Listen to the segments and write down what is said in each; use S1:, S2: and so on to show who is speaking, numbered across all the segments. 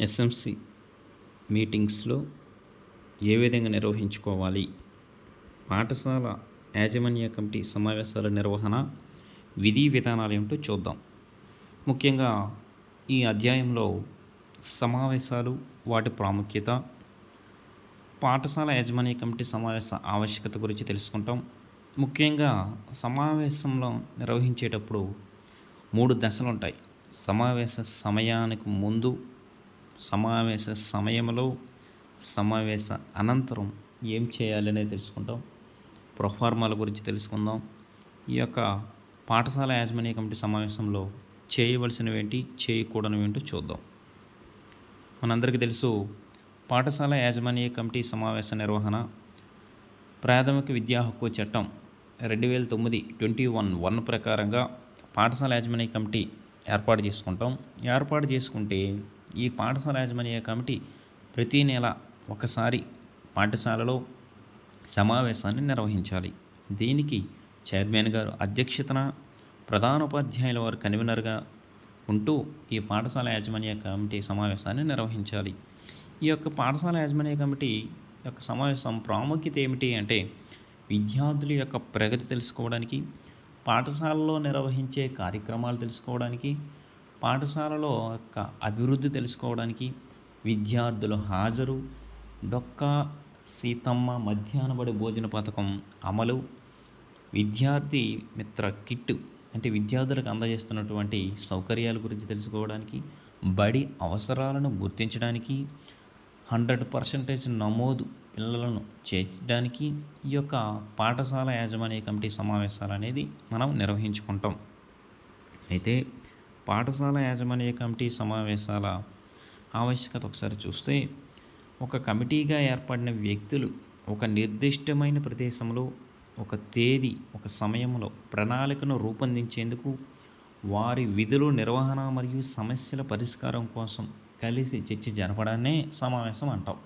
S1: SMC మీటింగ్స్లో ఏ విధంగా నిర్వహించుకోవాలి? పాఠశాల యాజమాన్య కమిటీ సమావేశాల నిర్వహణ విధి విధానాలు ఏమిటో చూద్దాం. ముఖ్యంగా ఈ అధ్యాయంలో సమావేశాలు వాటి ప్రాముఖ్యత పాఠశాల యాజమాన్య కమిటీ సమావేశ ఆవశ్యకత గురించి తెలుసుకుంటాం. ముఖ్యంగా సమావేశంలో నిర్వహించేటప్పుడు మూడు దశలు ఉంటాయి సమావేశ సమయానికి ముందు సమావేశ సమయంలో సమావేశ అనంతరం ఏం చేయాలనేది తెలుసుకుంటాం. ప్రొఫార్మాల గురించి తెలుసుకుందాం. ఈ యొక్క పాఠశాల యాజమాన్య కమిటీ సమావేశంలో చేయవలసినవి ఏంటి చేయకూడనివి ఏంటో చూద్దాం. మనందరికీ తెలుసు పాఠశాల యాజమాన్య కమిటీ సమావేశ నిర్వహణ ప్రాథమిక విద్యా హక్కు చట్టం రెండు వేల తొమ్మిది ట్వంటీ వన్ వన్ ప్రకారంగా పాఠశాల యాజమాన్య కమిటీ ఏర్పాటు చేసుకుంటాం. ఏర్పాటు చేసుకుంటే ఈ పాఠశాల యాజమాన్య కమిటీ ప్రతీ నెల ఒకసారి పాఠశాలలో సమావేశాన్ని నిర్వహించాలి. దీనికి చైర్మన్ గారు అధ్యక్షతన ప్రధానోపాధ్యాయుల వారు కన్వీనర్గా ఉంటూ ఈ పాఠశాల యాజమాన్య కమిటీ సమావేశాన్ని నిర్వహించాలి. ఈ యొక్క పాఠశాల యాజమాన్య కమిటీ యొక్క సమావేశం ప్రాముఖ్యత ఏమిటి అంటే విద్యార్థుల యొక్క ప్రగతి తెలుసుకోవడానికి పాఠశాలలో నిర్వహించే కార్యక్రమాలు తెలుసుకోవడానికి పాఠశాలలో యొక్క అభివృద్ధి తెలుసుకోవడానికి విద్యార్థుల హాజరు. డొక్క సీతమ్మ మధ్యాహ్న బడి భోజన పథకం అమలు. విద్యార్థి మిత్ర కిట్ అంటే విద్యార్థులకు అందజేస్తున్నటువంటి సౌకర్యాల గురించి తెలుసుకోవడానికి బడి అవసరాలను గుర్తించడానికి హండ్రెడ్ పర్సెంటేజ్ నమోదు పిల్లలను చేర్చడానికి ఈ యొక్క పాఠశాల యాజమాన్య కమిటీ సమావేశాలు అనేది మనం నిర్వహించుకుంటాం. అయితే పాఠశాల యాజమాన్య కమిటీ సమావేశాల ఆవశ్యకత ఒకసారి చూస్తే ఒక కమిటీగా ఏర్పడిన వ్యక్తులు ఒక నిర్దిష్టమైన ప్రదేశంలో ఒక తేదీ ఒక సమయంలో ప్రణాళికను రూపొందించేందుకు వారి విధులు నిర్వహణ మరియు సమస్యల పరిష్కారం కోసం కలిసి చర్చ జరపడాన్నే సమావేశం అంటాం.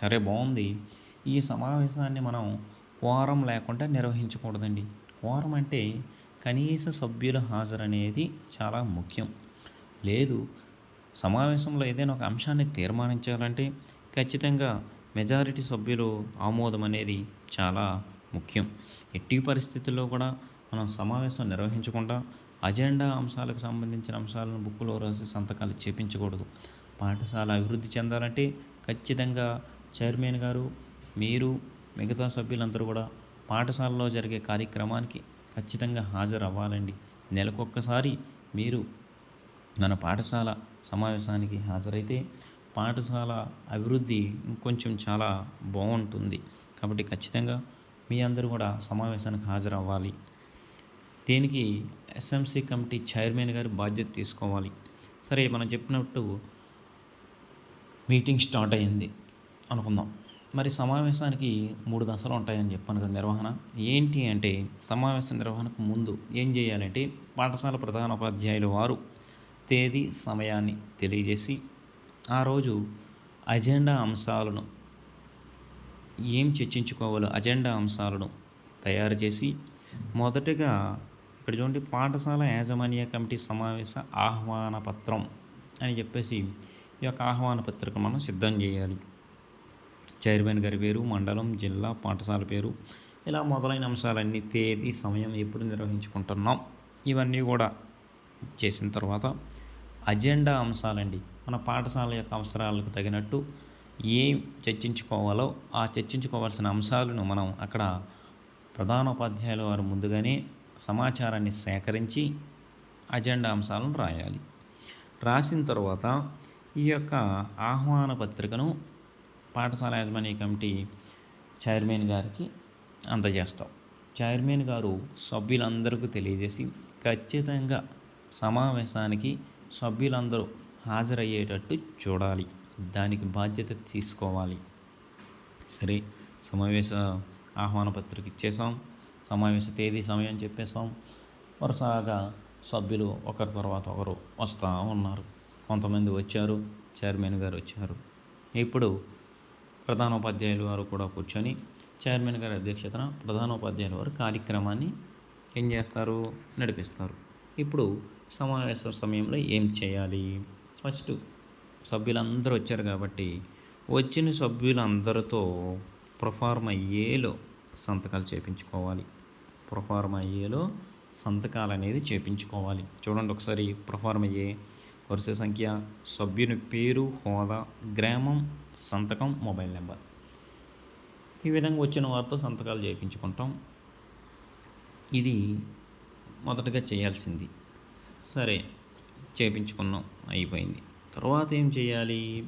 S1: సరే బాగుంది. ఈ సమావేశాన్ని మనం కోరం లేకుండా నిర్వహించకూడదండి. కోరం అంటే కనీస సభ్యుల హాజరనేది చాలా ముఖ్యం. లేదు సమావేశంలో ఏదైనా ఒక అంశాన్ని తీర్మానించాలంటే ఖచ్చితంగా మెజారిటీ సభ్యులు ఆమోదం అనేది చాలా ముఖ్యం. ఎట్టి పరిస్థితుల్లో కూడా మనం సమావేశం నిర్వహించకుండా అజెండా అంశాలకు సంబంధించిన అంశాలను బుక్లో రాసి సంతకాలు చేపించకూడదు. పాఠశాల అభివృద్ధి చెందాలంటే ఖచ్చితంగా చైర్మన్ గారు మీరు మిగతా సభ్యులందరూ కూడా పాఠశాలలో జరిగే కార్యక్రమానికి ఖచ్చితంగా హాజరవ్వాలండి. నెలకొక్కసారి మీరు మన పాఠశాల సమావేశానికి హాజరైతే పాఠశాల అభివృద్ధి ఇంకొంచెం చాలా బాగుంటుంది. కాబట్టి ఖచ్చితంగా మీ అందరూ కూడా సమావేశానికి హాజరవ్వాలి. దీనికి ఎస్ఎంసి కమిటీ చైర్మన్ గారు బాధ్యత తీసుకోవాలి. సరే మనం చెప్పినట్టు మీటింగ్ స్టార్ట్ అయ్యింది అనుకుందాం. మరి సమావేశానికి మూడు దశలు ఉంటాయని చెప్పాను కదా నిర్వహణ. ఏంటి అంటే సమావేశ నిర్వహణకు ముందు ఏం చేయాలంటే పాఠశాల ప్రధానోపాధ్యాయులు వారు తేదీ సమయాన్ని తెలియజేసి ఆ రోజు అజెండా అంశాలను ఏం చర్చించుకోవాలో అజెండా అంశాలను తయారు చేసి మొదటగా ఇక్కడ చూడండి పాఠశాల యాజమాన్య కమిటీ సమావేశ ఆహ్వాన పత్రం అని చెప్పేసి ఈ యొక్క ఆహ్వాన పత్రిక మనం సిద్ధం చేయాలి. చైర్మన్ గారి పేరు మండలం జిల్లా పాఠశాల పేరు. ఇలా మొదలైన అంశాలన్నీ తేదీ సమయం ఎప్పుడు నిర్వహించుకుంటున్నాం ఇవన్నీ కూడా చేసిన తర్వాత అజెండా అంశాలండి. మన పాఠశాల యొక్క అవసరాలకు తగినట్టు ఏం చర్చించుకోవాలో ఆ చర్చించుకోవాల్సిన అంశాలను మనం అక్కడ ప్రధానోపాధ్యాయుల వారు ముందుగానే సమాచారాన్ని సేకరించి అజెండా అంశాలను రాయాలి. రాసిన తర్వాత ఈ యొక్క ఆహ్వాన పత్రికను పాఠశాల యాజమాన్య కమిటీ చైర్మన్ గారికి అందజేస్తాం. చైర్మన్ గారు సభ్యులందరికీ తెలియజేసి ఖచ్చితంగా సమావేశానికి సభ్యులందరూ హాజరయ్యేటట్టు చూడాలి. దానికి బాధ్యత తీసుకోవాలి. సరే సమావేశ ఆహ్వాన పత్రిక ఇచ్చేసాం సమావేశ తేదీ సమయం చెప్పేసాం వరుసగా సభ్యులు ఒకరి తర్వాత ఒకరు వస్తూ ఉన్నారు. కొంతమంది వచ్చారు చైర్మన్ గారు వచ్చారు. ఇప్పుడు ప్రధానోపాధ్యాయులు వారు కూడా కూర్చొని చైర్మన్ గారి అధ్యక్షతన ప్రధానోపాధ్యాయుల వారు కార్యక్రమాన్ని ఏం చేస్తారు? నడిపిస్తారు. ఇప్పుడు సమావేశ సమయంలో ఏం చేయాలి? ఫస్ట్ సభ్యులందరూ వచ్చారు కాబట్టి వచ్చిన సభ్యులందరితో ప్రొఫార్మ ఏలో సంతకాలు చేయించుకోవాలి ప్రొఫార్మ ఏలో సంతకాలు అనేది చేపించుకోవాలి. చూడండి ఒకసారి ప్రొఫార్మ ఏ వరుస సంఖ్య సభ్యుని పేరు హోదా గ్రామం సంతకం మొబైల్ నెంబర్. ఈ విధంగా వచ్చిన వారితో సంతకాలు చేయించుకుంటాం. ఇది మొదటగా చేయాల్సింది. సరే చేయించుకున్నాం అయిపోయింది. తర్వాత ఏం చేయాలి?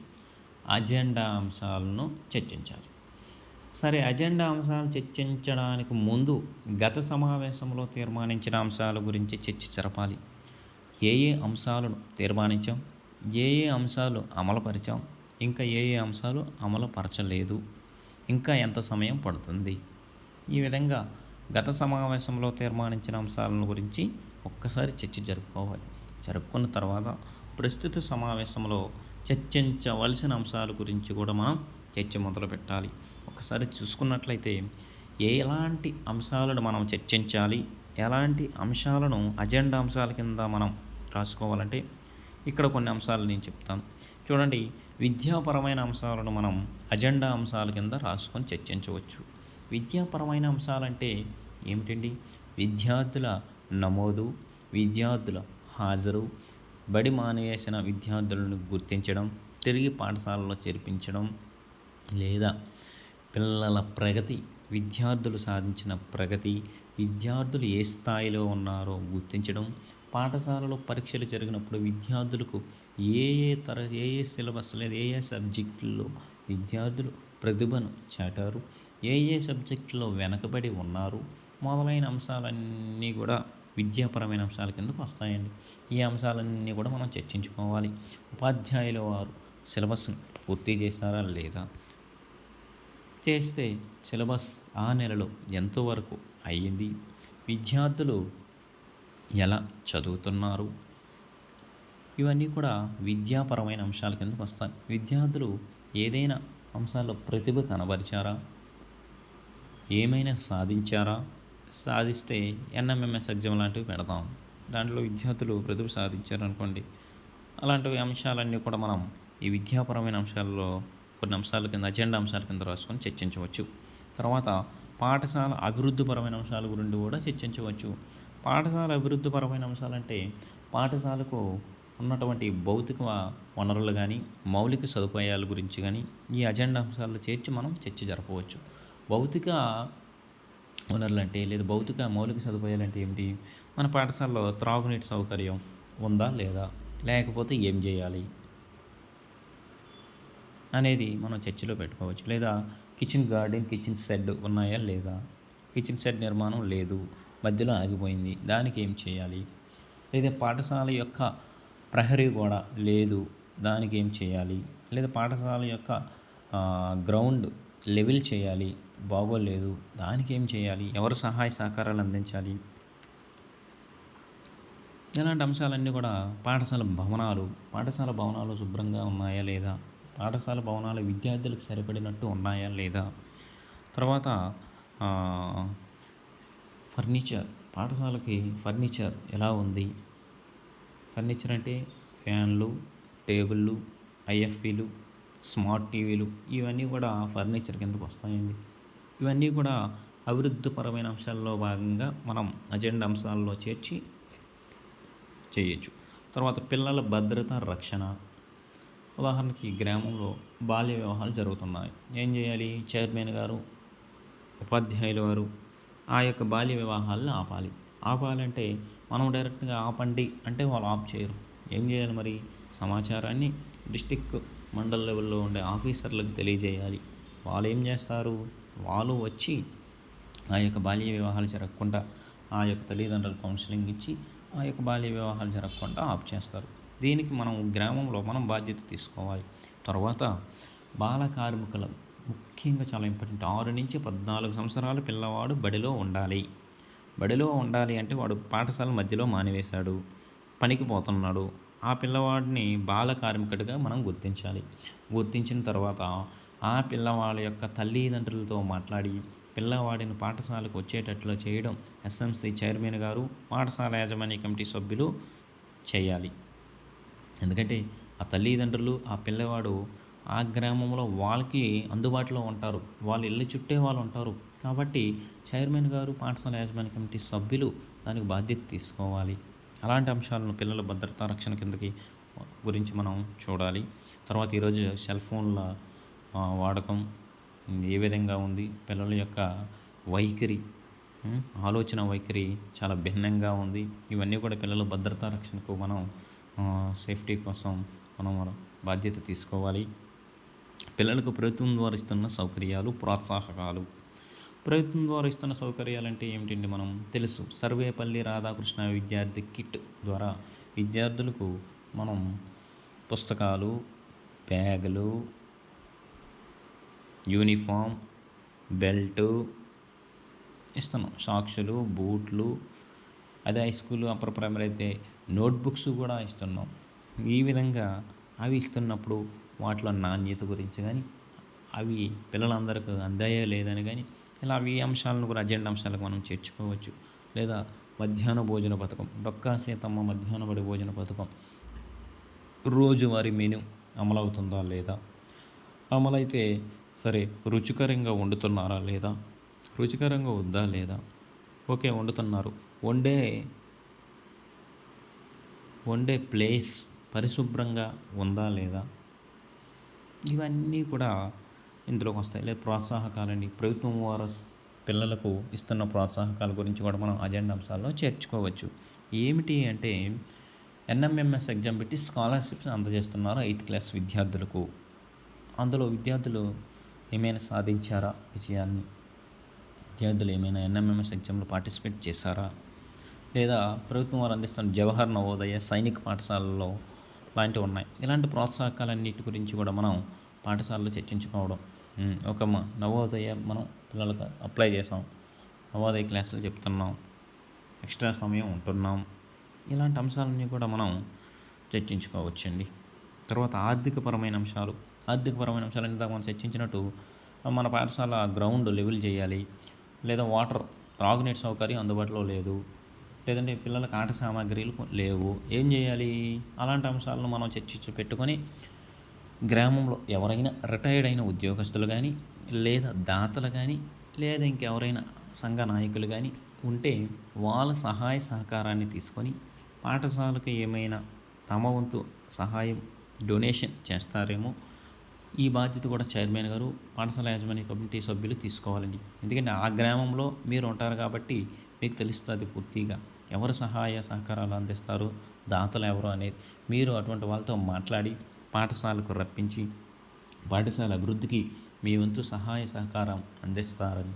S1: అజెండా అంశాలను చర్చించాలి. సరే అజెండా అంశాలు చర్చించడానికి ముందు గత సమావేశంలో తీర్మానించిన అంశాల గురించి చర్చ జరపాలి. ఏ ఏ అంశాలను తీర్మానించాం? ఏ ఏ అంశాలు అమలుపరిచాం? ఇంకా ఏ ఏ అంశాలు అమలుపరచలేదు? ఇంకా ఎంత సమయం పడుతుంది? ఈ విధంగా గత సమావేశంలో తీర్మానించిన అంశాలను గురించి ఒక్కసారి చర్చ జరుపుకోవాలి. జరుపుకున్న తర్వాత ప్రస్తుత సమావేశంలో చర్చించవలసిన అంశాల గురించి కూడా మనం చర్చ మొదలు పెట్టాలి. ఒకసారి చూసుకున్నట్లయితే ఎలాంటి అంశాలను మనం చర్చించాలి? ఎలాంటి అంశాలను అజెండా అంశాల కింద మనం రాసుకోవాలంటే ఇక్కడ కొన్ని అంశాలు నేను చెప్తాను. చూడండి విద్యాపరమైన అంశాలను మనం అజెండా అంశాల కింద రాసుకొని చర్చించవచ్చు. విద్యాపరమైన అంశాలంటే ఏమిటండి? విద్యార్థుల నమోదు విద్యార్థుల హాజరు బడి మానేసిన విద్యార్థులను గుర్తించడం తిరిగి పాఠశాలలో చేర్పించడం లేదా పిల్లల ప్రగతి విద్యార్థులు సాధించిన ప్రగతి విద్యార్థులు ఏ స్థాయిలో ఉన్నారో గుర్తించడం పాఠశాలలో పరీక్షలు జరిగినప్పుడు విద్యార్థులకు ఏ ఏ తర ఏ ఏ సిలబస్ లేదా ఏ ఏ సబ్జెక్టుల్లో విద్యార్థులు ప్రతిభను చాటారు ఏ ఏ సబ్జెక్టులో వెనకబడి ఉన్నారు మొదలైన అంశాలన్నీ కూడా విద్యాపరమైన అంశాల కిందకు వస్తాయండి. ఈ అంశాలన్నీ కూడా మనం చర్చించుకోవాలి. ఉపాధ్యాయుల వారు సిలబస్ని పూర్తి చేశారా లేదా? చేస్తే సిలబస్ ఆ నెలలో ఎంతవరకు అయ్యింది? విద్యార్థులు ఎలా చదువుతున్నారు? ఇవన్నీ కూడా విద్యాపరమైన అంశాల కిందకు వస్తాయి. విద్యార్థులు ఏదైనా అంశాల్లో ప్రతిభ కనబరిచారా? ఏమైనా సాధించారా? సాధిస్తే ఎన్ఎంఎంఎస్ ఎగ్జామ్ లాంటివి పెడతాం. దాంట్లో విద్యార్థులు ప్రతిభ సాధించారనుకోండి. అలాంటివి అంశాలన్నీ కూడా మనం ఈ విద్యాపరమైన అంశాల్లో కొన్ని అంశాల కింద అజెండా అంశాల కింద రాసుకొని చర్చించవచ్చు. తర్వాత పాఠశాల అభివృద్ధిపరమైన అంశాల గురించి కూడా చర్చించవచ్చు. పాఠశాల అభివృద్ధిపరమైన అంశాలంటే పాఠశాలకు ఉన్నటువంటి భౌతిక వనరులు కానీ మౌలిక సదుపాయాల గురించి కానీ ఈ అజెండా అంశాల్లో చేర్చి మనం చర్చ జరపవచ్చు. భౌతిక వనరులు అంటే లేదా భౌతిక మౌలిక సదుపాయాలు అంటే ఏమిటి? మన పాఠశాలలో త్రాగునీటి సౌకర్యం ఉందా లేదా? లేకపోతే ఏం చేయాలి? అనేది మనం చర్చలో పెట్టుకోవచ్చు. లేదా కిచెన్ గార్డెన్ కిచెన్ షెడ్ ఉన్నాయా లేదా? కిచెన్ షెడ్ నిర్మాణం లేదు. మధ్యలో ఆగిపోయింది. దానికి ఏం చేయాలి? లేదా పాఠశాల యొక్క ప్రహరీ గోడ లేదు దానికి ఏం చేయాలి? లేదా పాఠశాల యొక్క గ్రౌండ్ లెవెల్ చేయాలి బాగోలేదు దానికి ఏం చేయాలి? ఎవరు సహాయ సహకారాలు అందించాలి? ఇలాంటి అంశాలన్నీ కూడా పాఠశాల భవనాలు పాఠశాల భవనాలు శుభ్రంగా ఉన్నాయా లేదా? పాఠశాల భవనాలు విద్యార్థులకు సరిపడినట్టు ఉన్నాయా లేదా? తర్వాత ఫర్నిచర్ పాఠశాలకి ఫర్నిచర్ ఎలా ఉంది? ఫర్నిచర్ అంటే ఫ్యాన్లు టేబుళ్ళు ఐఎఫ్పీలు స్మార్ట్ టీవీలు ఇవన్నీ కూడా ఫర్నిచర్ కిందకు వస్తాయండి. ఇవన్నీ కూడా అభివృద్ధిపరమైన అంశాల్లో భాగంగా మనం అజెండా అంశాల్లో చేర్చి చేయొచ్చు. తర్వాత పిల్లల భద్రత రక్షణ. ఉదాహరణకి గ్రామంలో బాల్య వివాహాలు జరుగుతున్నాయి. ఏం చేయాలి? చైర్మన్ గారు ఉపాధ్యాయుల వారు ఆ యొక్క బాల్య వివాహాలను ఆపాలి. ఆపాలంటే మనం డైరెక్ట్గా ఆపండి అంటే వాళ్ళు ఆప్ చేయరు. ఏం చేయాలి మరి? సమాచారాన్ని డిస్టిక్ మండల్ లెవెల్లో ఉండే ఆఫీసర్లకు తెలియజేయాలి. వాళ్ళు ఏం చేస్తారు? వాళ్ళు వచ్చి ఆ యొక్క బాల్య వివాహాలు జరగకుండా ఆ యొక్క తల్లిదండ్రులు కౌన్సిలింగ్ ఇచ్చి ఆ యొక్క బాల్య వివాహాలు జరగకుండా ఆప్ చేస్తారు. దీనికి మనం గ్రామంలో మనం బాధ్యత తీసుకోవాలి. తర్వాత బాల కార్మికుల. ముఖ్యంగా చాలా ఇంపార్టెంట్. ఆరు నుంచి పద్నాలుగు సంవత్సరాల పిల్లవాడు బడిలో ఉండాలి. బడిలో ఉండాలి అంటే వాడు పాఠశాల మధ్యలో మానివేశాడు. పనికి పోతున్నాడు. ఆ పిల్లవాడిని బాల కార్మికుడిగా మనం గుర్తించాలి. గుర్తించిన తర్వాత ఆ పిల్లవాడి యొక్క తల్లిదండ్రులతో మాట్లాడి పిల్లవాడిని పాఠశాలకు వచ్చేటట్లు చేయడం ఎస్ఎంసి చైర్మన్ గారు పాఠశాల యాజమాన్య కమిటీ సభ్యులు చేయాలి. ఎందుకంటే ఆ తల్లిదండ్రులు ఆ పిల్లవాడు ఆ గ్రామంలో వాళ్ళకి అందుబాటులో ఉంటారు. వాళ్ళ ఇల్లు చుట్టే వాళ్ళు ఉంటారు. కాబట్టి చైర్మన్ గారు పాఠశాల యాజమాన్య కమిటీ సభ్యులు దానికి బాధ్యత తీసుకోవాలి. అలాంటి అంశాలను పిల్లల భద్రతా రక్షణ కిందకి గురించి మనం చూడాలి. తర్వాత ఈరోజు సెల్ ఫోన్ల వాడకం ఏ విధంగా ఉంది? పిల్లల యొక్క వైఖరి ఆలోచన వైఖరి చాలా భిన్నంగా ఉంది. ఇవన్నీ కూడా పిల్లల భద్రతా రక్షణకు మనం సేఫ్టీ కోసం మనం బాధ్యత తీసుకోవాలి. పిల్లలకు ప్రభుత్వం ద్వారా ఇస్తున్న సౌకర్యాలు ప్రోత్సాహకాలు. ప్రభుత్వం ద్వారా ఇస్తున్న సౌకర్యాలు అంటే ఏమిటండి మనం? తెలుసు. సర్వేపల్లి రాధాకృష్ణ విద్యార్థి కిట్ ద్వారా విద్యార్థులకు మనం పుస్తకాలు బ్యాగులు యూనిఫామ్ బెల్టు ఇస్తున్నాం. సాక్షులు బూట్లు అదే హై స్కూల్ అప్పర్ ప్రైమరీ అయితే నోట్బుక్స్ కూడా ఇస్తున్నాం. ఈ విధంగా అవి ఇస్తున్నప్పుడు వాటిలో నాణ్యత గురించి కానీ అవి పిల్లలందరికీ అందాయా లేదని కానీ ఇలా అవి అంశాలను కూడా అజెండా అంశాలకు మనం చేర్చుకోవచ్చు. లేదా మధ్యాహ్న భోజన పథకం డొక్కా సీతమ్మ మధ్యాహ్న బడి భోజన పథకం రోజువారీ మెను అమలవుతుందా లేదా అమలైతే సరే రుచికరంగా వండుతున్నారా లేదా రుచికరంగా ఉందా లేదా ఓకే వండుతున్నారు. వండే వండే ప్లేస్ పరిశుభ్రంగా ఉందా లేదా ఇవన్నీ కూడా ఇందులోకి వస్తాయి. లేదా ప్రోత్సాహకాలండి ప్రభుత్వం వారు పిల్లలకు ఇస్తున్న ప్రోత్సాహకాల గురించి కూడా మనం అజెండా అంశాల్లో చేర్చుకోవచ్చు. ఏమిటి అంటే ఎన్ఎంఎంఎస్ ఎగ్జామ్ పెట్టి స్కాలర్షిప్స్ అందజేస్తున్నారు ఎయిత్ క్లాస్ విద్యార్థులకు. అందులో విద్యార్థులు ఏమైనా సాధించారా విజయాన్ని? విద్యార్థులు ఏమైనా ఎన్ఎంఎంఎస్ ఎగ్జామ్లో పార్టిసిపేట్ చేశారా? లేదా ప్రభుత్వం వారు అందిస్తున్న జవహర్ నవోదయ సైనిక పాఠశాలలో లాంటివి ఉన్నాయి. ఇలాంటి ప్రోత్సాహకాలన్నిటి గురించి కూడా మనం పాఠశాలలో చర్చించుకోవడం. ఒక నవోదయ మనం పిల్లలకు అప్లై చేసాం. నవోదయ క్లాసులు చెప్తున్నాం. ఎక్స్ట్రా సమయం ఉంటున్నాం. ఇలాంటి అంశాలన్నీ కూడా మనం చర్చించుకోవచ్చండి. తర్వాత ఆర్థికపరమైన అంశాలు. ఆర్థికపరమైన అంశాలు ఇందాక మనం చర్చించినట్టు మన పాఠశాల గ్రౌండ్ లెవెల్ చేయాలి. లేదా వాటర్ త్రాగునీటి సౌకర్యం అందుబాటులో లేదు. లేదంటే పిల్లలకు ఆట సామాగ్రిలు లేవు. ఏం చేయాలి? అలాంటి అంశాలను మనం చర్చించి పెట్టుకొని గ్రామంలో ఎవరైనా రిటైర్డ్ అయిన ఉద్యోగస్తులు కానీ లేదా దాతలు కానీ లేదా ఇంకెవరైనా సంఘ నాయకులు కానీ ఉంటే వాళ్ళ సహాయ సహకారాన్ని తీసుకొని పాఠశాలకు ఏమైనా తమ వంతు సహాయం డొనేషన్ చేస్తారేమో ఈ బాధ్యత కూడా చైర్మన్ గారు పాఠశాల యాజమాన్య కమిటీ సభ్యులు తీసుకోవాలండి. ఎందుకంటే ఆ గ్రామంలో మీరు ఉంటారు కాబట్టి మీకు తెలుస్తుంది పూర్తిగా. ఎవరు సహాయ సహకారాలు అందిస్తారు? దాతలు ఎవరు అనేది మీరు అటువంటి వాళ్ళతో మాట్లాడి పాఠశాలకు రప్పించి పాఠశాల అభివృద్ధికి మీ వంతు సహాయ సహకారం అందిస్తారని.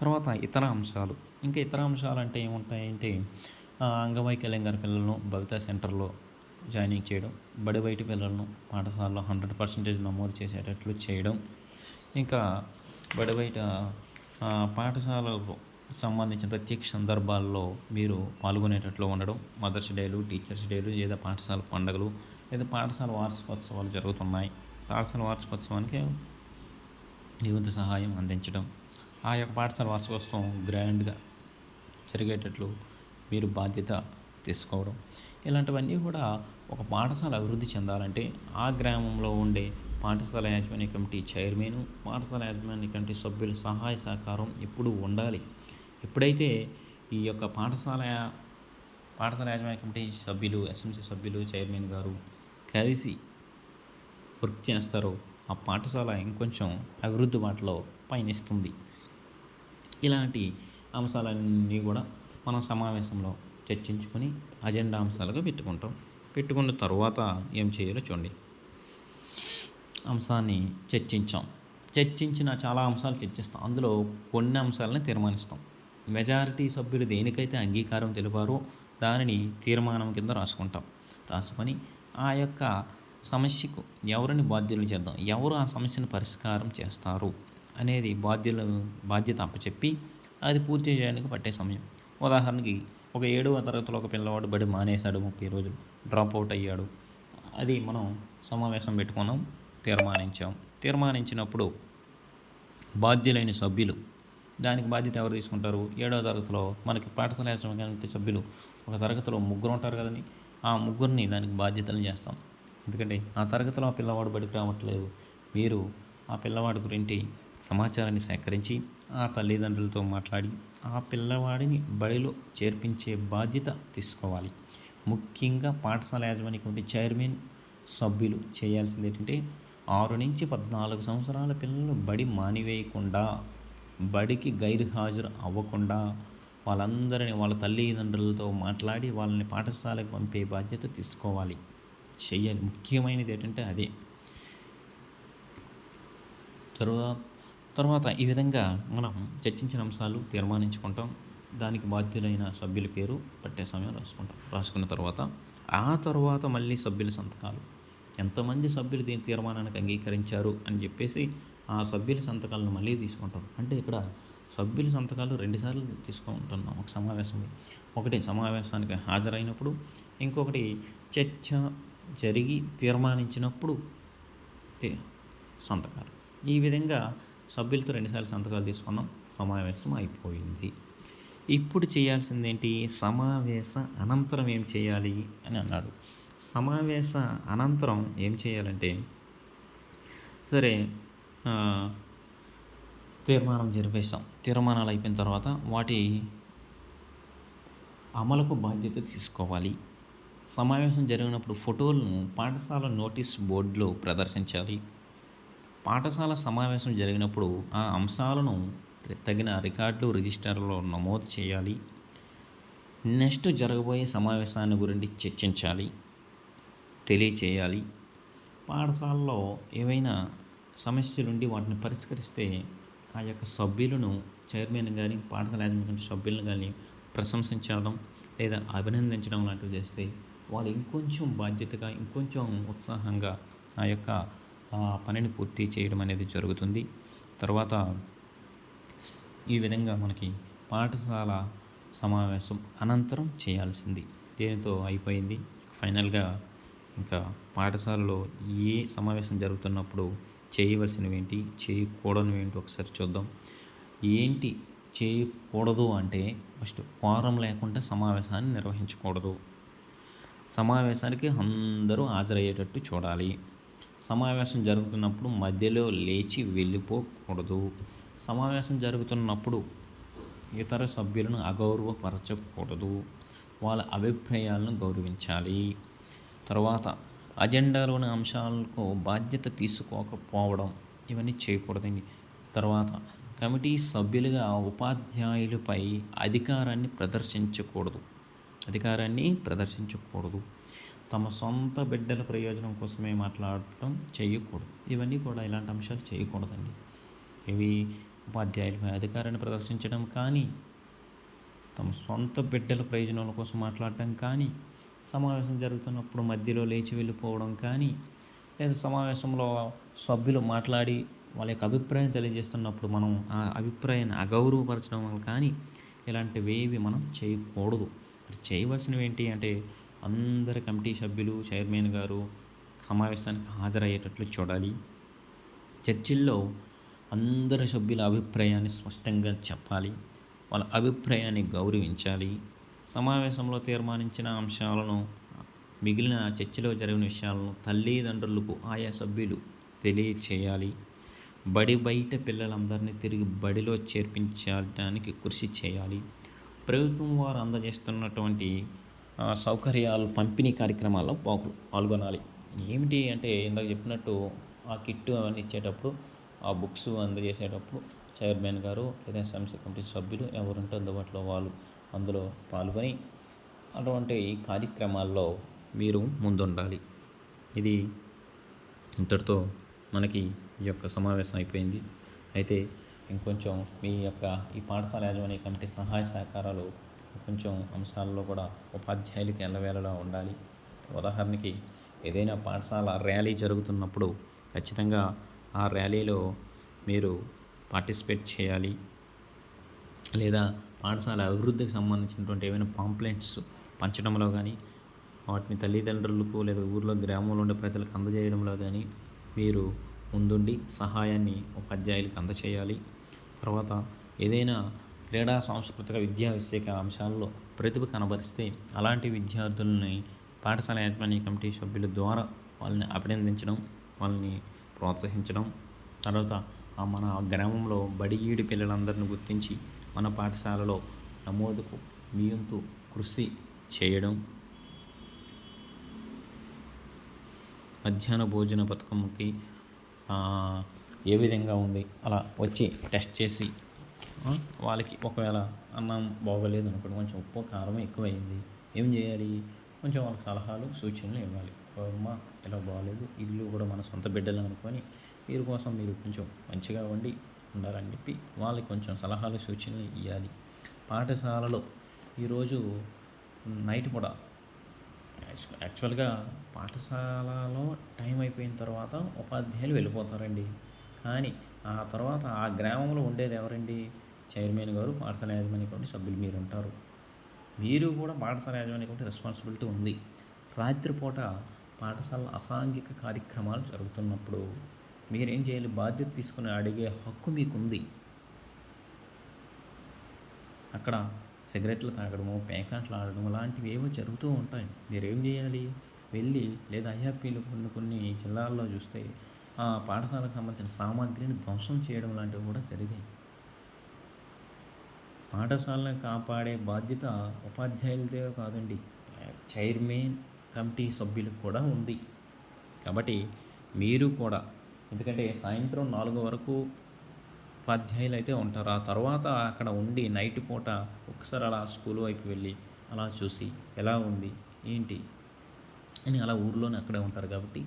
S1: తర్వాత ఇతర అంశాలు. ఇంకా ఇతర అంశాలు అంటే ఏముంటాయంటే అంగవైకల్యం గారి పిల్లలను భవితా సెంటర్లో జాయినింగ్ చేయడం బడి బయట పిల్లలను పాఠశాలలో హండ్రెడ్ పర్సెంటేజ్ నమోదు చేసేటట్లు చేయడం ఇంకా బడి బయట పాఠశాలలో సంబంధించిన ప్రత్యేక సందర్భాల్లో మీరు పాల్గొనేటట్లు ఉండడం మదర్స్ డేలు టీచర్స్ డేలు లేదా పాఠశాల పండుగలు లేదా పాఠశాల వార్షికోత్సవాలు జరుగుతున్నాయి. పాఠశాల వార్షికోత్సవానికి మీ సహాయం అందించడం ఆ యొక్క పాఠశాల వార్షికోత్సవం గ్రాండ్గా జరిగేటట్లు మీరు బాధ్యత తీసుకోవడం. ఇలాంటివన్నీ కూడా ఒక పాఠశాల అభివృద్ధి చెందాలంటే ఆ గ్రామంలో ఉండే పాఠశాల యాజమాన్య కమిటీ చైర్మన్ పాఠశాల యాజమాన్య కమిటీ సభ్యుల సహాయ సహకారం ఎప్పుడూ ఉండాలి. ఎప్పుడైతే ఈ యొక్క పాఠశాల పాఠశాల యాజమాన్య కమిటీ సభ్యులు ఎస్ఎంసీ సభ్యులు చైర్మన్ గారు కలిసి వర్క్ చేస్తారో ఆ పాఠశాల ఇంకొంచెం అభివృద్ధి బాటలో పయనిస్తుంది. ఇలాంటి అంశాలన్నీ కూడా మనం సమావేశంలో చర్చించుకొని అజెండా అంశాలుగా పెట్టుకుంటాం. పెట్టుకున్న తర్వాత ఏం చేయాలో చూడండి. అంశాన్ని చర్చించాం. చర్చించిన చాలా అంశాలు చర్చిస్తాం. అందులో కొన్ని అంశాలని తీర్మానిస్తాం. మెజారిటీ సభ్యులు దేనికైతే అంగీకారం తెలిపారో దానిని తీర్మానం కింద రాసుకుంటాం. రాసుకొని ఆ యొక్క సమస్యకు ఎవరిని బాధ్యులు చేద్దాం? ఎవరు ఆ సమస్యను పరిష్కారం చేస్తారు? అనేది బాధ్యులు బాధ్యత అప్పచెప్పి అది పూర్తి చేయడానికి పట్టే సమయం. ఉదాహరణకి ఒక ఏడవ తరగతిలో ఒక పిల్లవాడు బడి మానేశాడు ముప్పై రోజులు డ్రాప్ అవుట్ అయ్యాడు. అది మనం సమావేశం పెట్టుకున్నాం తీర్మానించాం. తీర్మానించినప్పుడు బాధ్యులైన సభ్యులు దానికి బాధ్యత ఎవరు తీసుకుంటారు? ఏడవ తరగతిలో మనకి పాఠశాల యాజమాన్య సభ్యులు ఒక తరగతిలో ముగ్గురు ఉంటారు కదండి. ఆ ముగ్గురిని దానికి బాధ్యతలు చేస్తాం. ఎందుకంటే ఆ తరగతిలో ఆ పిల్లవాడు బడికి రావట్లేదు. మీరు ఆ పిల్లవాడి గురించి సమాచారాన్ని సేకరించి ఆ తల్లిదండ్రులతో మాట్లాడి ఆ పిల్లవాడిని బడిలో చేర్పించే బాధ్యత తీసుకోవాలి. ముఖ్యంగా పాఠశాల యాజమాన్యం కమిటీ చైర్మన్ సభ్యులు చేయాల్సింది ఏంటంటే ఆరు నుంచి పద్నాలుగు సంవత్సరాల పిల్లలు బడి మానివేయకుండా బడికి గైర్హాజరు అవ్వకుండా వాళ్ళందరినీ వాళ్ళ తల్లిదండ్రులతో మాట్లాడి వాళ్ళని పాఠశాలకు పంపే బాధ్యత తీసుకోవాలి. చెయ్యాలి. ముఖ్యమైనది ఏంటంటే అదే. తరువాత తర్వాత ఈ విధంగా మనం చర్చించిన అంశాలు తీర్మానించుకుంటాం. దానికి బాధ్యులైన సభ్యుల పేరు పట్టే సమయం రాసుకుంటాం. రాసుకున్న తర్వాత ఆ తర్వాత మళ్ళీ సభ్యుల సంతకాలు. ఎంతమంది సభ్యులు దీని తీర్మానానికి అంగీకరించారు అని చెప్పేసి ఆ సభ్యుల సంతకాలను మళ్ళీ తీసుకుంటాం. అంటే ఇక్కడ సభ్యుల సంతకాలు రెండుసార్లు తీసుకుంటున్నాం ఒక సమావేశంలో. ఒకటి సమావేశానికి హాజరైనప్పుడు ఇంకొకటి చర్చ జరిగి తీర్మానించినప్పుడు సంతకాలు. ఈ విధంగా సభ్యులతో రెండుసార్లు సంతకాలు తీసుకున్నాం. సమావేశం అయిపోయింది. ఇప్పుడు చేయాల్సింది ఏంటి సమావేశ అనంతరం ఏం చేయాలి అని అన్నాడు. సమావేశ అనంతరం ఏం చేయాలంటే సరే తీర్మానం జరిపేస్తాం తీర్మానాలు అయిపోయిన తర్వాత వాటి అమలుకు బాధ్యత తీసుకోవాలి. సమావేశం జరిగినప్పుడు ఫోటోలను పాఠశాల నోటీస్ బోర్డులో ప్రదర్శించాలి. పాఠశాల సమావేశం జరిగినప్పుడు ఆ అంశాలను తగిన రికార్డులు రిజిస్టర్లో నమోదు చేయాలి. నెక్స్ట్ జరగబోయే సమావేశాన్ని గురించి చర్చించాలి. తెలియచేయాలి. పాఠశాలలో ఏవైనా సమస్యలుండి వాటిని పరిష్కరిస్తే ఆ యొక్క సభ్యులను చైర్మన్ కానీ పాఠశాల యాజమాన్య సభ్యులను కానీ ప్రశంసించడం లేదా అభినందించడం లాంటివి చేస్తే వాళ్ళు ఇంకొంచెం బాధ్యతగా ఇంకొంచెం ఉత్సాహంగా ఆ యొక్క పనిని పూర్తి చేయడం అనేది జరుగుతుంది. తర్వాత ఈ విధంగా మనకి పాఠశాల సమావేశం అనంతరం చేయాల్సింది. దీనితో అయిపోయింది? ఫైనల్గా ఇంకా పాఠశాలలో ఏ సమావేశం జరుగుతున్నప్పుడు చేయవలసినవి ఏంటి చేయకూడనివి ఏంటి ఒకసారి చూద్దాం. ఏంటి చేయకూడదు అంటే ఫస్ట్ వారం లేకుండా సమావేశాన్ని నిర్వహించకూడదు. సమావేశానికి అందరూ హాజరయ్యేటట్టు చూడాలి. సమావేశం జరుగుతున్నప్పుడు మధ్యలో లేచి వెళ్ళిపోకూడదు. సమావేశం జరుగుతున్నప్పుడు ఇతర సభ్యులను అగౌరవపరచకూడదు. వాళ్ళ అభిప్రాయాలను గౌరవించాలి. తర్వాత అజెండాలోని అంశాలకు బాధ్యత తీసుకోకపోవడం ఇవన్నీ చేయకూడదండి. తర్వాత కమిటీ సభ్యులుగా ఉపాధ్యాయులపై అధికారాన్ని ప్రదర్శించకూడదు. అధికారాన్ని ప్రదర్శించకూడదు. తమ సొంత బిడ్డల ప్రయోజనం కోసమే మాట్లాడటం చేయకూడదు. ఇవన్నీ కూడా ఇలాంటి అంశాలు చేయకూడదండి. ఇవి ఉపాధ్యాయులపై అధికారాన్ని ప్రదర్శించడం కానీ తమ సొంత బిడ్డల ప్రయోజనాల కోసం మాట్లాడటం కానీ సమావేశం జరుగుతున్నప్పుడు మధ్యలో లేచి వెళ్ళిపోవడం కానీ లేదా సమావేశంలో సభ్యులు మాట్లాడి వాళ్ళ యొక్క అభిప్రాయం తెలియజేస్తున్నప్పుడు మనం ఆ అభిప్రాయాన్ని అగౌరవపరచడం వల్ల కానీ ఇలాంటివేవి మనం చేయకూడదు. మరి చేయవలసినవి ఏంటి అంటే అందరి కమిటీ సభ్యులు చైర్మన్ గారు సమావేశానికి హాజరయ్యేటట్లు చూడాలి. చర్చిల్లో అందరి సభ్యుల అభిప్రాయాన్ని స్పష్టంగా చెప్పాలి. వాళ్ళ అభిప్రాయాన్ని గౌరవించాలి. సమావేశంలో తీర్మానించిన అంశాలను మిగిలిన చర్చలో జరిగిన విషయాలను తల్లిదండ్రులకు ఆయా సభ్యులు తెలియచేయాలి. బడి బయట పిల్లలందరినీ తిరిగి బడిలో చేర్పించడానికి కృషి చేయాలి. ప్రభుత్వం వారు అందజేస్తున్నటువంటి సౌకర్యాలు పంపిణీ కార్యక్రమాల్లో పాల్గొనాలి. ఏమిటి అంటే ఇందాక చెప్పినట్టు ఆ కిట్టు అవన్నీ ఇచ్చేటప్పుడు ఆ బుక్స్ అందజేసేటప్పుడు చైర్మన్ గారు లేదా సంస్థ కమిటీ సభ్యులు ఎవరుంటే అందుబాటులో వాళ్ళు అందులో పాల్గొని అటువంటి కార్యక్రమాల్లో మీరు ముందుండాలి. ఇది ఇంతటితో మనకి ఈ యొక్క సమావేశం అయిపోయింది. అయితే ఇంకొంచెం మీ యొక్క ఈ పాఠశాల యాజమాన్య కమిటీ సహాయ సహకారాలు కొంచెం అంశాల్లో కూడా ఉపాధ్యాయులకి ఎల్లవేళలా ఉండాలి. ఉదాహరణకి ఏదైనా పాఠశాల ర్యాలీ జరుగుతున్నప్పుడు ఖచ్చితంగా ఆ ర్యాలీలో మీరు పార్టిసిపేట్ చేయాలి. లేదా పాఠశాల అభివృద్ధికి సంబంధించినటువంటి ఏమైనా పాంప్లెంట్స్ పంచడంలో కానీ వాటిని తల్లిదండ్రులకు లేదా ఊర్లో గ్రామంలో ఉండే ప్రజలకు అందజేయడంలో కానీ మీరు ముందుండి సహాయాన్ని ఉపాధ్యాయులకు అందచేయాలి. తర్వాత ఏదైనా క్రీడా సాంస్కృతిక విద్యా విషయక అంశాల్లో ప్రతిభ కనబరిస్తే అలాంటి విద్యార్థులని పాఠశాల యాజమాన్య కమిటీ సభ్యుల ద్వారా వాళ్ళని అభినందించడం వాళ్ళని ప్రోత్సహించడం తర్వాత మన గ్రామంలో బడిగీడి పిల్లలందరిని గుర్తించి మన పాఠశాలలో నమోదుకు మీ వంతు కృషి చేయడం. మధ్యాహ్న భోజన పథకంకి ఏ విధంగా ఉంది? అలా వచ్చి టెస్ట్ చేసి వాళ్ళకి ఒకవేళ అన్నం బాగోలేదు అనుకోండి కొంచెం ఉప్పు కారం ఎక్కువైంది ఏం చేయాలి? కొంచెం వాళ్ళకి సలహాలు సూచనలు ఇవ్వాలి. అమ్మ ఇలా బాగోలేదు ఇల్లు కూడా మన సొంత బిడ్డలు అనుకొని వీరి కోసం మీరు కొంచెం మంచిగా వండి ఉండాలని చెప్పి వాళ్ళకి కొంచెం సలహాలు సూచనలు ఇవ్వాలి పాఠశాలలో ఈరోజు నైట్ కూడా యాక్చువల్గా పాఠశాలలో టైం అయిపోయిన తర్వాత ఉపాధ్యాయులు వెళ్ళిపోతారండి. కానీ ఆ తర్వాత ఆ గ్రామంలో ఉండేది ఎవరండి? చైర్మన్ గారు పాఠశాల యాజమాన్య కమిటీ సభ్యులు మీరు ఉంటారు. మీరు కూడా పాఠశాల యాజమాన్య కమిటీ రెస్పాన్సిబిలిటీ ఉంది. రాత్రిపూట పాఠశాల అసాంఘిక కార్యక్రమాలు జరుగుతున్నప్పుడు మీరేం చేయాలి? బాధ్యత తీసుకుని అడిగే హక్కు మీకుంది. అక్కడ సిగరెట్లు తాగడము పేకాట్లు ఆడడం లాంటివి ఏవో జరుగుతూ ఉంటాయి. మీరేం చేయాలి? వెళ్ళి లేదా ఐఆర్పీలు కొన్ని కొన్ని జిల్లాల్లో చూస్తే ఆ పాఠశాలకు సంబంధించిన సామాగ్రిని ధ్వంసం చేయడం లాంటివి కూడా జరిగాయి. పాఠశాలను కాపాడే బాధ్యత ఉపాధ్యాయులదే కాదండి. చైర్మన్ కమిటీ సభ్యులకు కూడా ఉంది. కాబట్టి మీరు కూడా ఎందుకంటే సాయంత్రం నాలుగు వరకు ఉపాధ్యాయులు అయితే ఉంటారు. ఆ తర్వాత అక్కడ ఉండి నైట్ పూట ఒకసారి అలా స్కూల్ వైపు వెళ్ళి అలా చూసి ఎలా ఉంది ఏంటి అని అలా ఊర్లోనే అక్కడే ఉంటారు కాబట్టి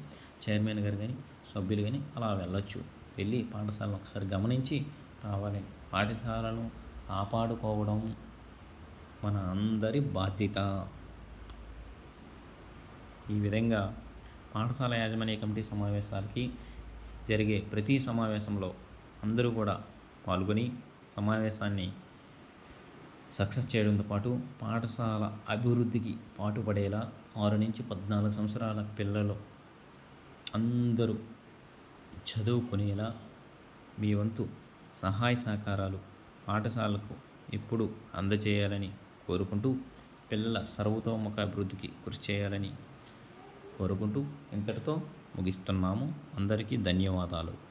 S1: చైర్మన్ గారు కానీ సభ్యులు కానీ అలా వెళ్ళొచ్చు. వెళ్ళి పాఠశాలను ఒకసారి గమనించి రావాలి. పాఠశాలను కాపాడుకోవడం మన అందరి బాధ్యత. ఈ విధంగా పాఠశాల యాజమాన్య కమిటీ సమావేశాలకి జరిగే ప్రతి సమావేశంలో అందరూ కూడా పాల్గొని సమావేశాన్ని సక్సెస్ చేయడంతో పాటు పాఠశాల అభివృద్ధికి పాటుపడేలా ఆరు నుంచి పద్నాలుగు సంవత్సరాల పిల్లలు అందరూ చదువుకునేలా మీ వంతు సహాయ సహకారాలు పాఠశాలకు ఎప్పుడు అందజేయాలని కోరుకుంటూ పిల్లల సర్వతోముఖ అభివృద్ధికి కృషి చేయాలని కోరుకుంటూ ఇంతటితో ముగిస్తున్నాము. అందరికీ ధన్యవాదాలు.